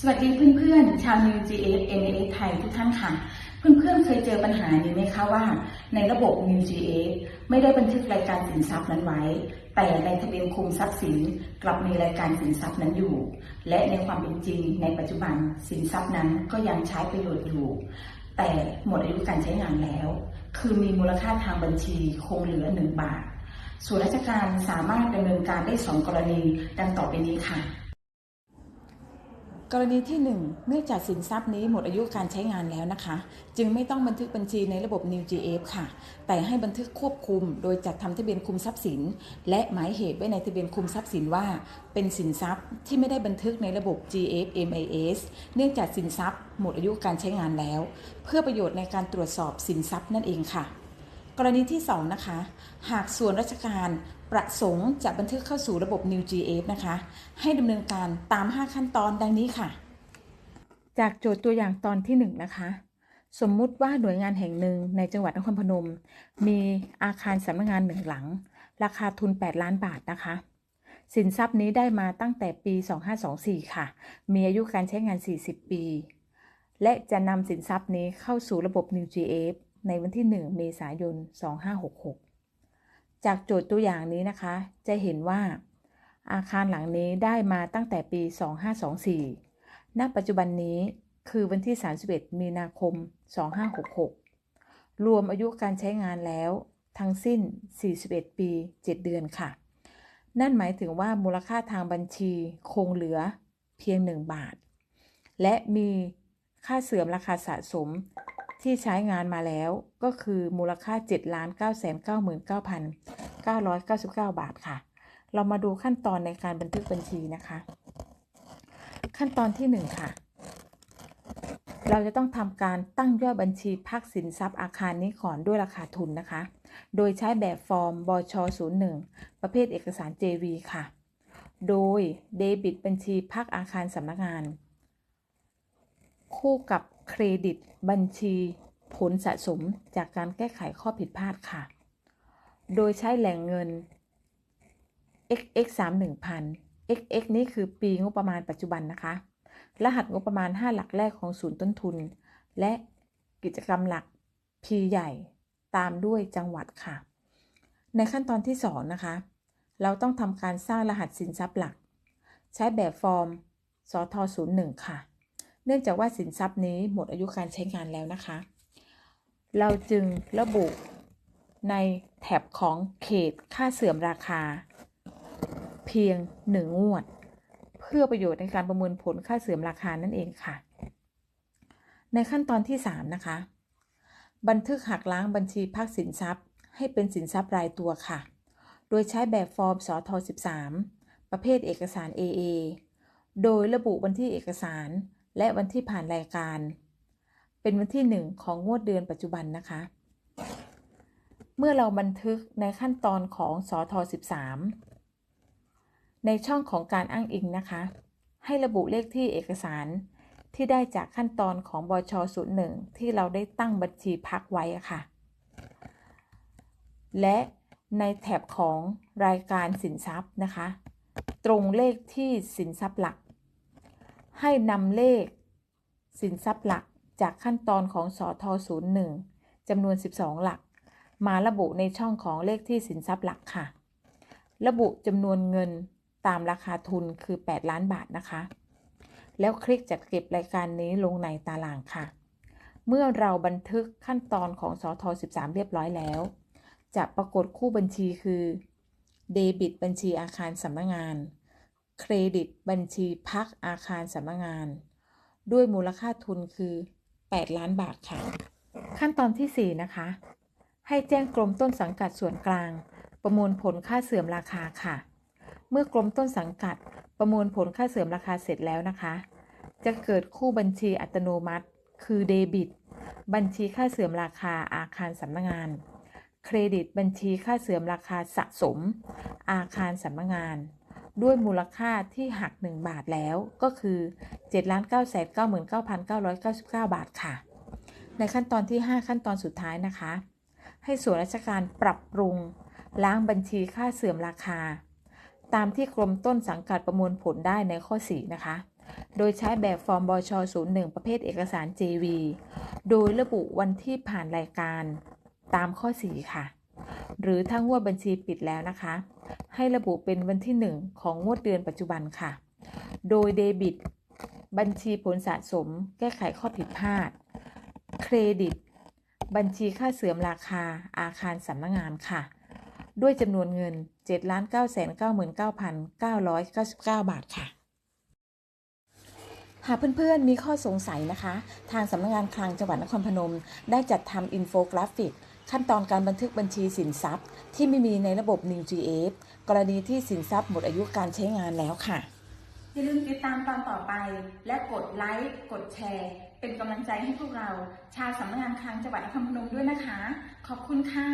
สวัสดีเพื่อนๆ ชาว New GF NAS ไทยทุกท่านค่ะ เพื่อนๆ เคยเจอปัญหานี้ไหมคะว่า ในระบบ New GF ไม่ได้บันทึกรายการสินทรัพย์นั้นไว้ แต่ในทะเบียนคุมทรัพย์สินกลับมีรายการสินทรัพย์นั้นอยู่ และในความเป็นจริง ในปัจจุบันสินทรัพย์นั้นก็ยังใช้ประโยชน์อยู่ แต่หมดอายุการใช้งานแล้ว คือมีมูลค่าทางบัญชีคงเหลือ1บาทส่วนราชการสามารถดำเนินการได้2กรณีดังต่อไปนี้ค่ะ กรณีที่ 1 เนื่องจากสินทรัพย์นี้หมดอายุการใช้งานแล้วนะคะ จึงไม่ต้องบันทึกบัญชีในระบบ New GF ค่ะ แต่ให้บันทึกควบคุม โดยจัดทำทะเบียนคุมทรัพย์สิน และหมายเหตุไว้ในทะเบียนคุมทรัพย์สินว่า เป็นสินทรัพย์ที่ไม่ได้บันทึกในระบบ GF MIS เนื่องจากสินทรัพย์หมดอายุการใช้งานแล้ว เพื่อประโยชน์ในการตรวจสอบสินทรัพย์นั่นเองค่ะกรณีที่ 2 นะคะ หากส่วนราชการ ประสงค์จะบันทึกเข้าสู่ระบบ New GF นะคะ ให้ดำเนินการตาม 5 ขั้นตอนดังนี้ค่ะ จากโจทย์ตัวอย่างตอนที่ 1 นะคะ สมมุติว่าหน่วยงานแห่งหนึ่งในจังหวัดนครพนม มีอาคารสำนักงานหนึ่งหลัง ราคาทุน 8 ล้านบาทนะคะ สินทรัพย์นี้ได้มาตั้งแต่ปี 2524 ค่ะ มีอายุการใช้งาน 40 ปี และจะนำสินทรัพย์นี้เข้าสู่ระบบ New GF ในวันที่ 1 เมษายน 2566 จากโจทย์ตัวอย่างนี้นะคะ จะเห็นว่าอาคารหลังนี้ได้มาตั้งแต่ปี 2524 ณ ปัจจุบันนี้คือวันที่ 31 มีนาคม 2566 รวมอายุการใช้งานแล้วทั้งสิ้น 41 ปี 7 เดือนค่ะ นั่นหมายถึงว่ามูลค่าทางบัญชีคงเหลือเพียง 1 บาท และมีค่าเสื่อมราคาสะสม ที่ใช้งานมาแล้วก็คือมูลค่า 7 9 9 9 9 9 บาทค่ะ เรามาดูขั้นตอนในการบันทึกบัญชีนะคะ ขั้นตอนที่ 1 ค่ะ เราจะต้องทำการตั้งยอดบัญชีพักสินทรัพย์อาคารนี้ก่อนด้วยราคาทุนนะคะ โดยใช้แบบฟอร์มบช01 ประเภทเอกสาร JV ค่ะ โดยเดบิตบัญชีพักอาคารสำนักงาน คู่กับ เครดิตบัญชีผลสะสมจากการแก้ไขข้อผิดพลาดค่ะ โดยใช้แหล่งเงิน xx 3 1000 xx นี้คือปีงบประมาณปัจจุบันนะคะ รหัสงบประมาณ 5 หลักแรกของศูนย์ต้นทุน และกิจกรรมหลัก P ใหญ่ตามด้วยจังหวัดค่ะ ในขั้นตอนที่ 2 นะคะ เราต้องทำการสร้างรหัสสินทรัพย์หลัก ใช้แบบฟอร์มสท01ค่ะ เนื่องจากว่าสินทรัพย์นี้หมดอายุการใช้งานแล้วนะคะ เราจึงระบุในแท็บของเขตค่าเสื่อมราคา เพียง1งงวด เพื่อประโยชน์ในการประเมินผลค่าเสื่อมราคานั่นเองค่ะ ในขั้นตอนที่ 3 นะคะ บันทึกหักล้างบัญชีพักสินทรัพย์ ให้เป็นสินทรัพย์รายตัวค่ะ โดยใช้แบบฟอร์มสท13ประเภทเอกสาร AA โดยระบุวันที่เอกสาร และวันที่ผ่านรายการ เป็นวันที่ 1 ของงวดเดือนปัจจุบันนะคะ เมื่อเราบันทึกในขั้นตอนของสท13 ในช่องของการอ้างอิงนะคะ ให้ระบุเลขที่เอกสารที่ได้จากขั้นตอนของบช01ที่เราได้ตั้งบัญชีพักไว้ค่ะ และในแถบของรายการสินทรัพย์นะคะ ตรงเลขที่สินทรัพย์หลัก ให้นำเลข สินทรัพย์หลักจากขั้นตอนของสท01จำนวน 12 หลัก มาระบุในช่องของเลขที่สินทรัพย์หลักค่ะ ระบุจำนวนเงินตามราคาทุนคือ 8 ล้านบาทนะคะ แล้วคลิกจัดเก็บรายการนี้ลงในตารางค่ะ เมื่อเราบันทึกขั้นตอนของสท13 เรียบร้อยแล้ว จะปรากฏคู่บัญชีคือ เดบิตบัญชีอาคารสำนักงาน เครดิตบัญชีพักอาคารสำนักงาน ด้วยมูลค่าทุนคือ 8 ล้านบาทค่ะ ขั้นตอนที่ 4 นะคะ ให้แจ้งกรมต้นสังกัดส่วนกลาง ประมวลผลค่าเสื่อมราคาค่ะ เมื่อกรมต้นสังกัดประมวลผลค่าเสื่อมราคาเสร็จแล้วนะคะ จะเกิดคู่บัญชีอัตโนมัติ คือเดบิต บัญชีค่าเสื่อมราคาอาคารสำนักงานเครดิตบัญชีค่าเสื่อมราคาสะสม อาคารสำนักงาน ด้วยมูลค่าที่หัก 1 บาทแล้วก็คือ7 9 9 9 9 9 9 บาทค่ะ ในขั้นตอนที่ 5 ขั้นตอนสุดท้ายนะคะ ให้ส่วนราชการปรับปรุง ล้างบัญชีค่าเสื่อมราคา ตามที่กรมต้นสังกัดประมวลผลได้ในข้อ 4 นะคะ โดยใช้แบบฟอร์มบช01 ประเภทเอกสาร JV โดยระบุวันที่ผ่านรายการตามข้อ 4 ค่ะ หรือถ้างวดบัญชีปิดแล้วนะคะ ให้ระบุเป็นวันที่ 1 ของงวดเดือนปัจจุบันค่ะ โดยเดบิต บัญชีผลสะสม แก้ไขข้อผิดพลาด เครดิต บัญชีค่าเสื่อมราคาอาคารสำนักงงานค่ะ ด้วยจำนวนเงิน 7 9 9 9 9 999บาทค่ะหากเพื่อนๆ มีข้อสงสัยนะคะ ทางสำนักงงานคลังจังหวัดนครพนม ได้จัดทำอินโฟกราฟิก ขั้นตอนการบันทึกบัญชีสินทรัพย์ ที่ไม่มีในระบบ NewGF กรณีที่สินทรัพย์หมดอายุการใช้งานแล้วค่ะ อย่าลืมติดตามตอนต่อไป และกดไลค์ กดแชร์ เป็นกำลังใจให้พวกเรา ชาวสำนักงานคลังจังหวัดนครพนมด้วยนะคะ ขอบคุณค่ะ